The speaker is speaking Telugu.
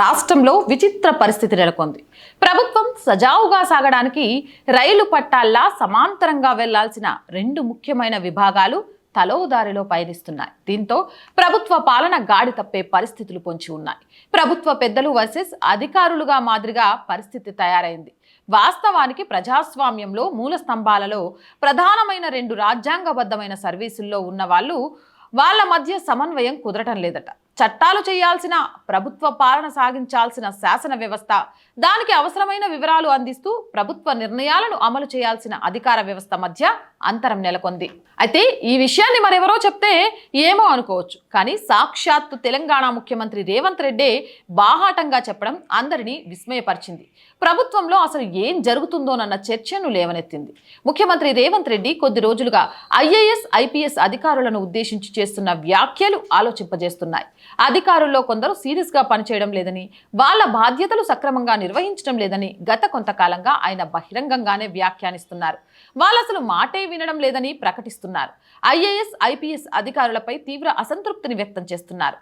రాష్ట్రంలో విచిత్ర పరిస్థితి నెలకొంది. ప్రభుత్వం సజావుగా సాగడానికి రైలు పట్టాల్లా సమాంతరంగా వెళ్ళాల్సిన రెండు ముఖ్యమైన విభాగాలు తలోదారిలో పయనిస్తున్నాయి. దీంతో ప్రభుత్వ పాలన గాడి తప్పే పరిస్థితులు పొంచి ఉన్నాయి. ప్రభుత్వ పెద్దలు వర్సెస్ అధికారులుగా మాదిరిగా పరిస్థితి తయారైంది. వాస్తవానికి ప్రజాస్వామ్యంలో మూల స్తంభాలలో ప్రధానమైన రెండు రాజ్యాంగబద్ధమైన సర్వీసుల్లో ఉన్న వాళ్ళు వాళ్ళ మధ్య సమన్వయం కుదరటం లేదట. చట్టాలు చేయాల్సిన ప్రభుత్వ పాలన సాగించాల్సిన శాసన వ్యవస్థ దానికి అవసరమైన వివరాలు అందిస్తూ ప్రభుత్వ నిర్ణయాలను అమలు చేయాల్సిన అధికార వ్యవస్థ మధ్య అంతరం నెలకొంది. అయితే ఈ విషయాన్ని మరెవరో చెప్తే ఏమో అనుకోవచ్చు. కానీ సాక్షాత్తు తెలంగాణ ముఖ్యమంత్రి రేవంత్ రెడ్డే బాహాటంగా చెప్పడం అందరినీ విస్మయపరిచింది. ప్రభుత్వంలో అసలు ఏం జరుగుతుందోనన్న చర్చను లేవనెత్తింది. ముఖ్యమంత్రి రేవంత్ రెడ్డి కొద్ది రోజులుగా ఐఏఎస్ ఐపీఎస్ అధికారులను ఉద్దేశించి చేస్తున్న వ్యాఖ్యలు ఆలోచింపజేస్తున్నాయి. అధికారుల్లో కొందరు సీరియస్గా పనిచేయడం లేదని వాళ్ళ బాధ్యతలు సక్రమంగా నిర్వహించడం లేదని గత కొంతకాలంగా ఆయన బహిరంగంగానే వ్యాఖ్యానిస్తున్నారు. వాళ్ళు అసలు మాటే వినడం లేదని ప్రకటిస్తున్నారు. ఐఏఎస్ ఐపీఎస్ అధికారులపై తీవ్ర అసంతృప్తిని వ్యక్తం చేస్తున్నారు.